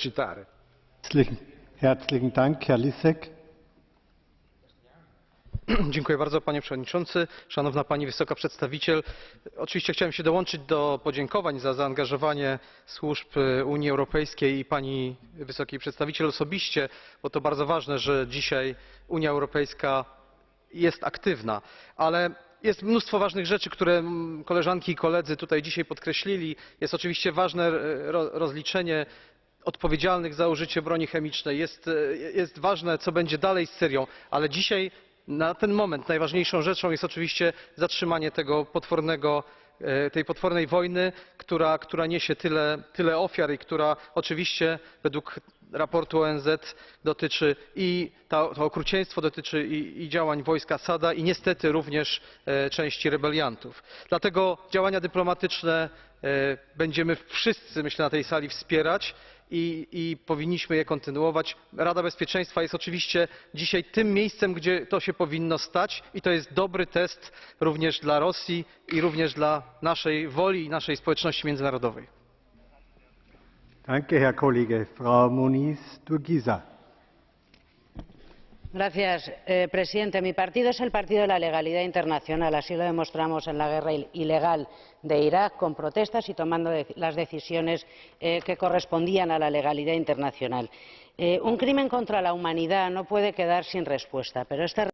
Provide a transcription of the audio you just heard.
citare. Herzlichen, Dank, Herr Lisek. Dziękuję bardzo panie przewodniczący, szanowna pani wysoka przedstawiciel. Oczywiście chciałem się dołączyć do podziękowań za zaangażowanie służb Unii Europejskiej i pani wysokiej przedstawiciel osobiście, bo to bardzo ważne, że dzisiaj Unia Europejska jest aktywna, ale jest mnóstwo ważnych rzeczy, które mm, koleżanki i koledzy tutaj dzisiaj podkreślili. Jest oczywiście ważne ro- rozliczenie odpowiedzialnych za użycie broni chemicznej. Jest, e, jest ważne, co będzie dalej z Syrią, ale dzisiaj na ten moment najważniejszą rzeczą jest oczywiście zatrzymanie e, tej potwornej wojny, która, niesie tyle, ofiar i która oczywiście według raportu ONZ dotyczy i to, okrucieństwo dotyczy i, działań wojsk Asada i niestety również e, części rebeliantów. Dlatego działania dyplomatyczne będziemy wszyscy, myślę, na tej sali wspierać i, i powinniśmy je kontynuować. Rada Bezpieczeństwa jest oczywiście dzisiaj tym miejscem, gdzie to się powinno stać i to jest dobry test również dla Rosji i również dla naszej woli i naszej społeczności międzynarodowej. Danke, Herr Kollege. Frau Muniz Durgiza. Señor presidente mi partido es el partido de la legalidad internacional así lo demostramos en la guerra il- ilegal de irak con protestas y tomando las decisiones eh, que correspondían a la legalidad internacional. Eh, un crimen contra la humanidad no puede quedar sin respuesta pero esta